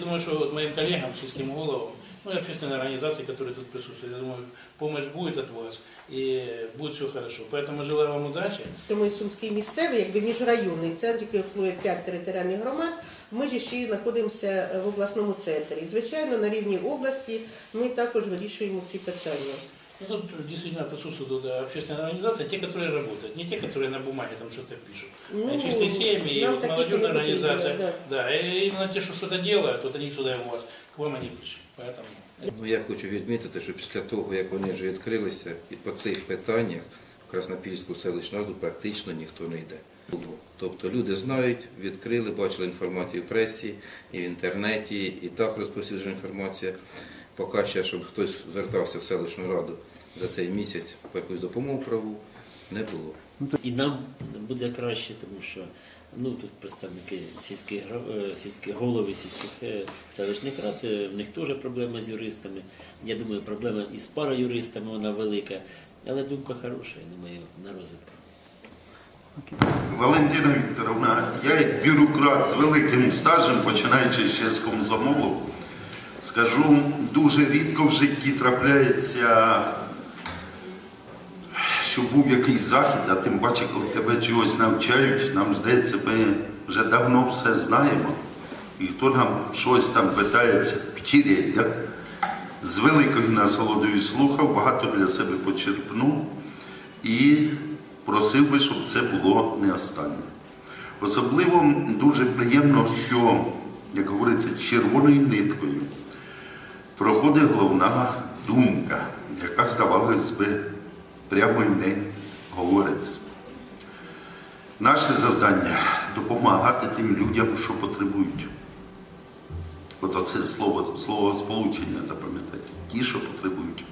Думаю, что вот моим коллегам, сельским головам, ну и общественной организации, которые тут присутствуют, я думаю, помощь будет от вас и будет все хорошо. Поэтому желаю вам удачи. Ми Сумський місцевий, якби міжрайонний центр, який обслуговує 5 територіальних громад. Ми ж ще знаходимося в обласному центрі. І, звичайно, на рівні області ми також вирішуємо ці питання. Ну, тут действительно присутствуют да, общественные организации, те, которые работают, не те, которые на бумаге там что-то пишут. Ну, а чистые семьи, и нам вот таких молодежная не потребно, организация. да. Да, и именно те, что что-то делают, вот они сюда у вас, к вам они пришли. Поэтому Ну, я хочу відмітити, що після того, як вони вже відкрилися, і по цих питаннях в Краснопільську селищну раду практично ніхто не йде. Тобто люди знають, відкрили, бачили інформацію в пресі і в інтернеті, і так розповсюджена інформація. Поки ще, щоб хтось звертався в селищну раду за цей місяць по якусь допомогу праву, не було. І нам буде краще, тому що ну, тут представники сільських, е, сільських голови, сільських е, селищних рад, е, в них теж проблема з юристами. Я думаю, проблема із параюристами вона велика. Але думка хороша, я думаю, на розвитку. Валентина Вікторовна, я як бюрократ з великим стажем, починаючи ще з комсомолу, скажу, дуже рідко в житті трапляється, що був якийсь захід, а тим паче, коли тебе чогось навчають, нам здається, ми вже давно все знаємо. І хто нам щось там питається, втіряє, я з великою насолодою слухав, багато для себе почерпнув і просив би, щоб це було не останнє. Особливо дуже приємно, що, як говориться, червоною ниткою проходить головна думка, яка, здавалось би, прямо й не говориться. Наше завдання допомагати тим людям, що потребують. От оце слово, слово сполучення запам'ятайте. Ті, що потребують.